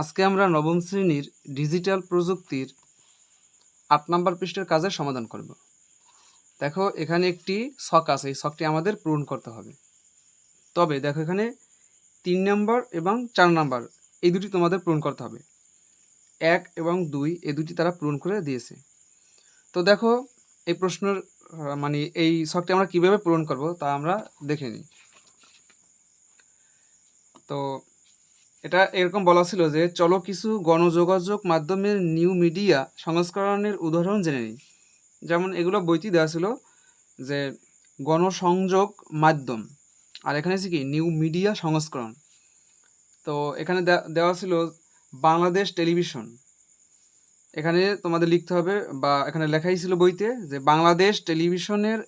আজকে আমরা নবম শ্রেণির ডিজিটাল প্রযুক্তির আট নম্বর পৃষ্ঠের কাজের সমাধান করব। দেখো, এখানে একটি শখ আছে, এই শখটি আমাদের পূরণ করতে হবে। তবে দেখো এখানে তিন নম্বর এবং চার নম্বর, এই দুটি তোমাদের পূরণ করতে হবে। এক এবং দুই এই দুটি তারা পূরণ করে দিয়েছে। তো দেখো, এই প্রশ্নের মানে এই শখটি আমরা কীভাবে পূরণ করব তা আমরা দেখে নিই। তো এটা এরকম বলা ছিল যে, চলো কিছু গণযোগাযোগ মাধ্যমের নিউ মিডিয়া সংস্করণের উদাহরণ জেনে নিই। যেমন এগুলো বইটি দেওয়া ছিল যে, গণসংযোগ মাধ্যম। আর এখানে কি? নিউ মিডিয়া সংস্করণ। তো এখানে দেওয়া ছিল বাংলাদেশ টেলিভিশন। এখানে তোমাদের লিখতে হবে বা এখানে লেখাই ছিল বইতে যে, বাংলাদেশ টেলিভিশনের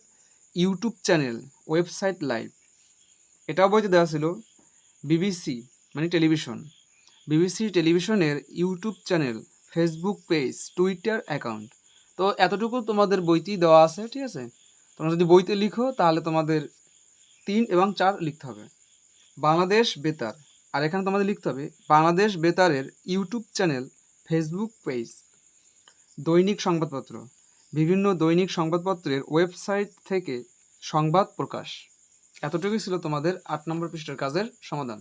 ইউটিউব চ্যানেল, ওয়েবসাইট লাইভ। এটাও বইতে দেওয়া ছিল, বিবিসি। মানে টেলিভিশন। বিবিসি টেলিভিশনের YouTube channel, Facebook page, Twitter account. তো এতটুকু তোমাদের বইতেই দেওয়া আছে, ঠিক আছে? তোমরা যদি বইতে লিখো, তাহলে তোমাদের তিন এবং চার লিখতে হবে। বাংলাদেশ বেতার। আর এখানে তোমাদের লিখতে হবে, বাংলাদেশ বেতারের ইউটিউব চ্যানেল, ফেসবুক পেজ। দৈনিক সংবাদপত্র। বিভিন্ন দৈনিক সংবাদপত্রের ওয়েবসাইট থেকে সংবাদ প্রকাশ। এতটুকুই ছিল তোমাদের আট নম্বর পৃষ্ঠার কাজের সমাধান।